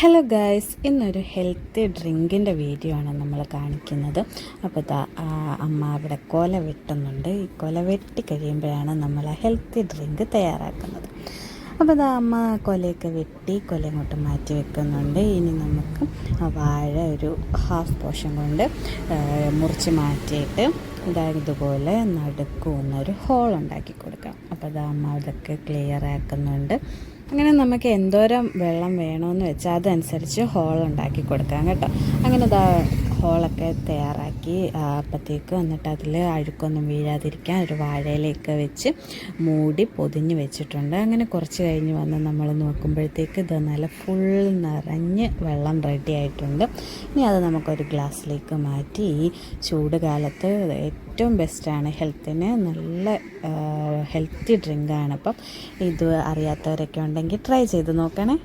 Hello guys ഇന്നൊരു healthy ഡ്രിങ്കിന്റെ video ആണ് നമ്മൾ കാണിക്കുന്നത്. അപ്പോൾ ഇതാ അമ്മ അവിടെ കൊല വെട്ടുന്നുണ്ട്. ഈ കൊല വെട്ടി കഴിയുമ്പോഴാണ് നമ്മൾ ഹെൽത്തി ഡ്രിങ്ക് തയ്യാറാക്കുന്നത്. അപ്പോൾ ഇതാ അമ്മ കൊലയൊക്കെ വെട്ടി കൊല ഇങ്ങോട്ട് മാറ്റി വെക്കുന്നുണ്ട്. ഇനി നമുക്ക് ആ വാഴ ഒരു ഹാഫ് പോർഷൻ കൊണ്ട് മുറിച്ച് മാറ്റിയിട്ട് ഇതാ ഇതുപോലെ നടുക്കുന്നൊരു ഹോൾ ഉണ്ടാക്കി കൊടുക്കാം അപ്പോൾ ഇതാ അമ്മ അതൊക്കെ ക്ലിയർ ആക്കുന്നുണ്ട്. അങ്ങനെ നമുക്ക് എന്തോരം വെള്ളം വേണമെന്ന് വെച്ചാൽ അതനുസരിച്ച് ഹോൾ ഉണ്ടാക്കി കൊടുക്കാം കേട്ടോ. അങ്ങനെ ഹോളൊക്കെ തയ്യാറാക്കി അപ്പോഴത്തേക്ക് എന്നിട്ട് അതിൽ അഴുക്കൊന്നും വീഴാതിരിക്കാൻ ഒരു വാഴയിലൊക്കെ വെച്ച് മൂടി പൊതിഞ്ഞ് വെച്ചിട്ടുണ്ട്. അങ്ങനെ കുറച്ച് കഴിഞ്ഞ് വന്ന് നമ്മൾ നോക്കുമ്പോഴത്തേക്ക് ഇത് നല്ല ഫുൾ നിറഞ്ഞ് വെള്ളം റെഡി ആയിട്ടുണ്ട്. ഇനി അത് നമുക്കൊരു ഗ്ലാസ്സിലേക്ക് മാറ്റി ഈ ചൂട് കാലത്ത് ഏറ്റവും ബെസ്റ്റാണ് ഹെൽത്തിന്. നല്ല ഹെൽത്തി ഡ്രിങ്കാണ് അപ്പം ഇത് അറിയാത്തവരൊക്കെ ഉണ്ടെങ്കിൽ ട്രൈ ചെയ്ത് നോക്കണേ.